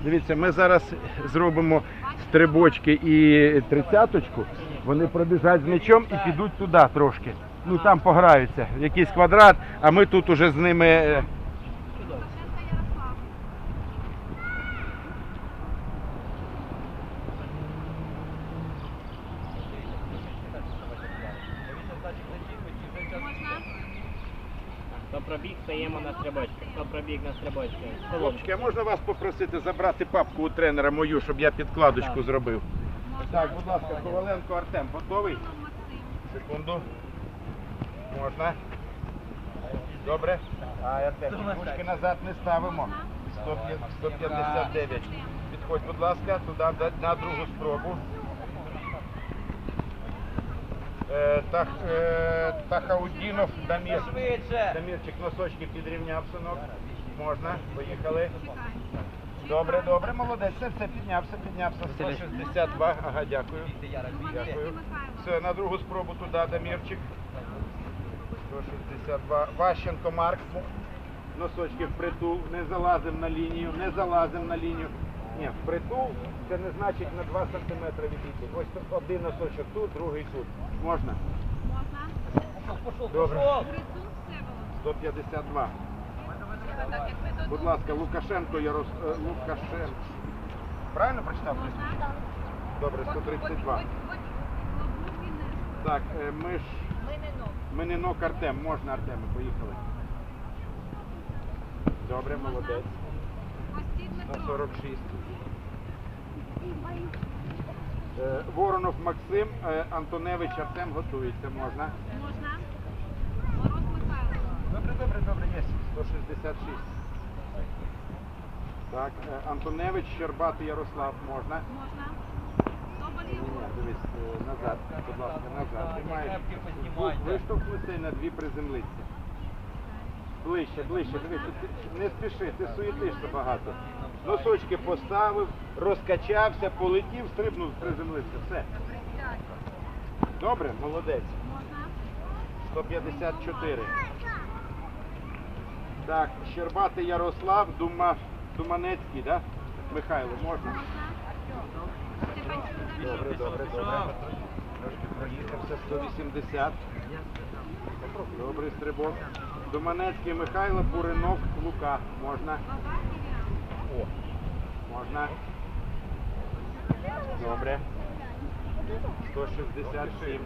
Дивіться, ми зараз зробимо стрибочки і тридцяточку. Вони пробіжать з м'ячом і підуть туди трошки. Ну там пограються, якийсь квадрат, а ми тут уже з ними. Пробіг, стаємо на стрибочки. Хто пробіг на стрибочки? Хлопчики, а можна вас попросити забрати папку у тренера мою, щоб я підкладочку зробив? Так, будь ласка, Коваленко Артем, готовий? Секунду. Можна. Добре. А, Артем, ручки назад не ставимо. 159. Підходь, будь ласка, туди на- на другу спробу. Е, Тах, е, Тахаудінов, Дамір. Дамірчик носочки підрівняв, синок. Можна, поїхали. Добре, добре, молодець. Все, все, піднявся, піднявся. 162. Ага, дякую. Дякую. Все, на другу спробу туди, Дамірчик. 162. Ващенко Марк. Носочки впритул. Не залазимо на лінію, не залазимо на лінію. Ні, впритул це не значить на 2 см відійти. Ось один носочок тут, другий тут. Можна? Добре. 152. Будь ласка, Лукашенко Ярос... е, Лукашенко. Правильно прочитав? Добре, 132. Так, е, ми ж... Мининок Артем. Можна, Артеме, поїхали. Добре, молодець. 146. Е, Воронов Максим, е, Антоневич Артем готується. Можна? Добре, добре, добре, є. 166. Так, е, Антоневич, Щербатий Ярослав, можна? Ні, дивись, назад, будь ласка, назад. Ти маєш Шапки познімай, двох да. виштовхнутися і на дві приземлитися. Ближче, ближче, дивись, не спіши, ти суєтишся багато. Носочки поставив, розкачався, полетів, стрибнув, приземлився. Все. Добре, молодець. 154. Так, Щербатий Ярослав, Дума, Думанецький, да? Михайло, можна? Добре, добре, добре. Трошки проїхався, 180. Добрий стрибок. Думанецький Михайло, Буринок, Лука. Можна? О, можна. Добре. 167.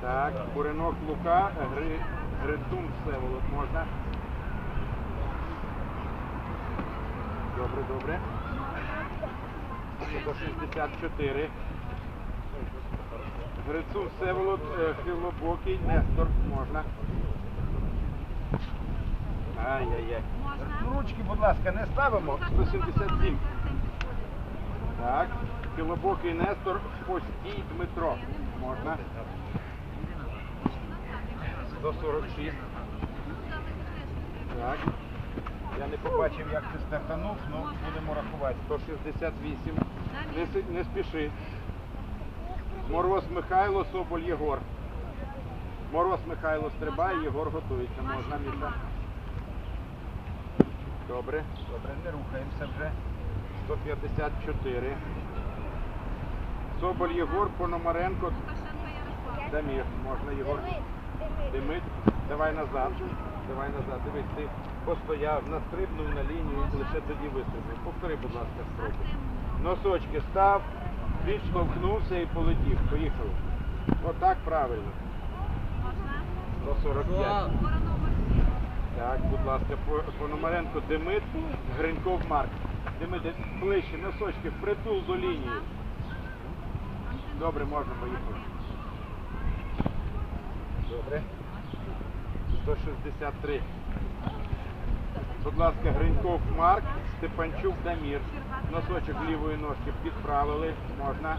Так, Буринок Лука, Гри, Грицун Всеволод. Можна? Добре, добре. 164. Грицун Всеволод, е, Хилобокий, Нестор. Можна. Ай-яй-яй. Ну, Ручки, будь ласка, не ставимо. 177. Так. Хилобокий Нестор, Постій Дмитро. Можна. 146. Так. Я не побачив, як ти стартанув, ну будемо рахувати. 168. Не, не спіши. Мороз Михайло, Соболь Єгор. Мороз Михайло стрибає, Єгор готується. Можна, Міша? Добре, добре, не рухаємося вже. 154. Соболь Єгор, Пономаренко, Дамір. Можна, Єгор? Димить. Давай назад. Давай назад. Дивись, ти постояв, настрибнув на лінію лише тоді вистрибнув. Повтори, будь ласка, спробуй. Носочки став, відштовхнувся і полетів. Поїхали. Отак правильно. 145. Так, будь ласка, Пономаренко Демид, Гриньков Марк. Демид, ближче, носочки, впритул до лінії. Добре, можна поїхати. Добре. 163. Будь ласка, Гриньков Марк, Степанчук Дамір. Носочок лівої ножки підправили. Можна.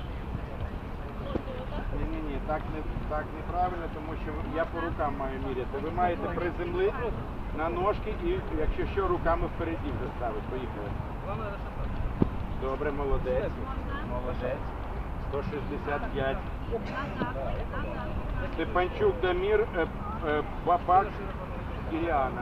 Ні, ні, ні, так не так неправильно, тому що я по рукам маю міряти. Ви маєте приземлити на ножки і якщо що, руками впереді вже ставити. Поїхали. Добре, молодець. Молодець. 165. Степанчук Дамір, е, е, Бабак Іліана.